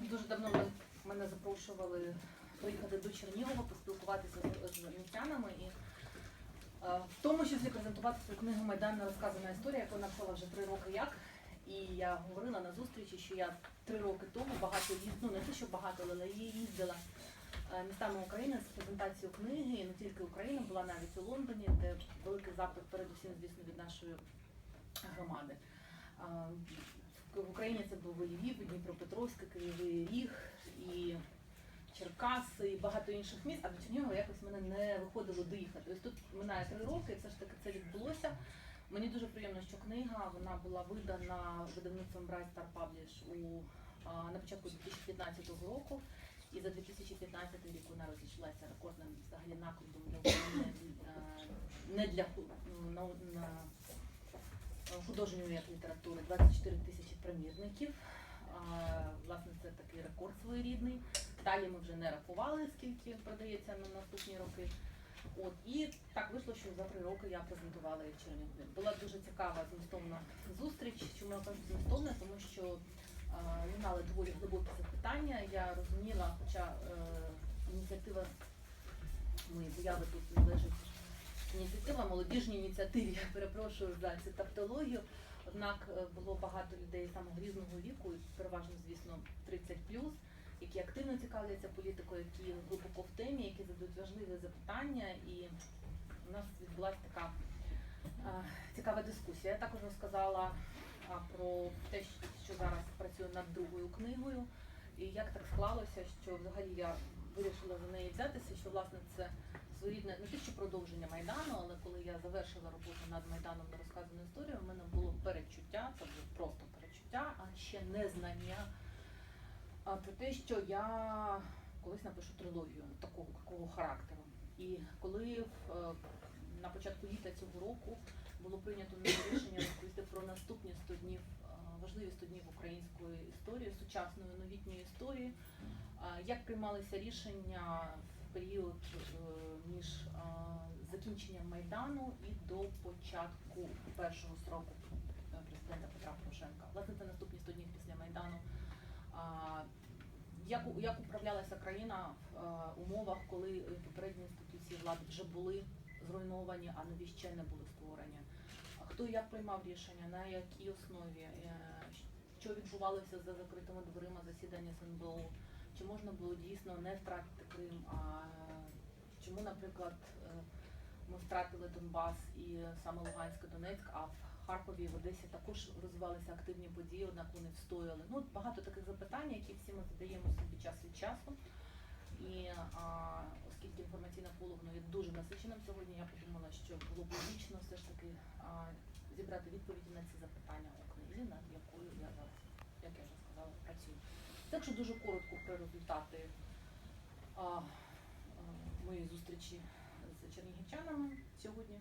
дуже давно мен- мене запрошували приїхати до Чернігова, поспілкуватися з, з містянами і е, в тому числі презентувати свою книгу Майдан розказана історія, яку написала вже три роки як. І я говорила на зустрічі, що я три роки тому багато їздила, ну не те, що багато, але я їздила е, містами України з презентацією книги, і не тільки України, була навіть у Лондоні, де великий запит, передусім, звісно, від нашої громади. В в Україні це був Львів, Дніпропетровськ, і Кривий Ріг, і Черкаси, і багато інших міст, а до Чернігова якось мене не виходило доїхати. Ось тут минає три роки, і все ж таки це відбулося. Мені дуже приємно, що книга вона була видана видавництвом Bright Star Publish у а, на початку 2015 року. І за 2015 рік вона розійшлася рекордним взагалі накладом для е, не для на, на художньої як літератури 24 тисячі примірників. А, Власне, це такий рекорд своєрідний. Далі ми вже не рахували, скільки продається на наступні роки. От і так вийшло, що за три роки я презентувала в Чернігові. Була дуже цікава змістовна зустріч. Чому я кажу змістовна? Тому що лунали доволі глибокі запитання. Я розуміла, хоча е, ініціатива моєї появи тут належить ініціатива, молодіжній ініціативі. Я перепрошую за цю тавтологію. Однак е, було багато людей самого різного віку, переважно, звісно, 30 які активно цікавляться політикою, які глибоко в темі, які задають важливі запитання. І у нас відбулася така е, цікава дискусія. Я також розказала а, про те, що зараз працюю над другою книгою. І як так склалося, що взагалі я вирішила за неї взятися, що власне це своєрідне не те, що продовження майдану, але коли я завершила роботу над майданом на розказану історію, у мене було перечуття, це було просто перечуття, а ще не знання а, про те, що я колись напишу трилогію такого такого характеру. І коли е, на початку літа цього року було прийнято рішення розповісти про наступні 100 днів, е, важливі 100 днів української історії, сучасної новітньої історії, як приймалися рішення в період е, між е, закінченням майдану і до початку першого строку е, президента Петра Порошенка. Власне, це наступні 100 днів після майдану. Як, як управлялася країна в е, умовах, коли е, попередні інституції влади вже були зруйновані, а нові ще не були створені? Хто як приймав рішення, на якій основі, Е, що відбувалося за закритими дверима засідання СНБО? Чи можна було дійсно не втратити Крим? А чому, наприклад, е, ми втратили Донбас і саме Луганськ Донецьк, а Харкові в Одесі також розвивалися активні події, однак вони встояли. Ну, багато таких запитань, які всі ми задаємо собі час від часу. І а, оскільки інформаційне поле воно є дуже насиченим сьогодні, я подумала, що було б логічно все ж таки а, зібрати відповіді на ці запитання у книзі, над якою я зараз, як я вже сказала, працюю. Так що дуже коротко про результати а, а, моєї зустрічі з чернігівчанами сьогодні.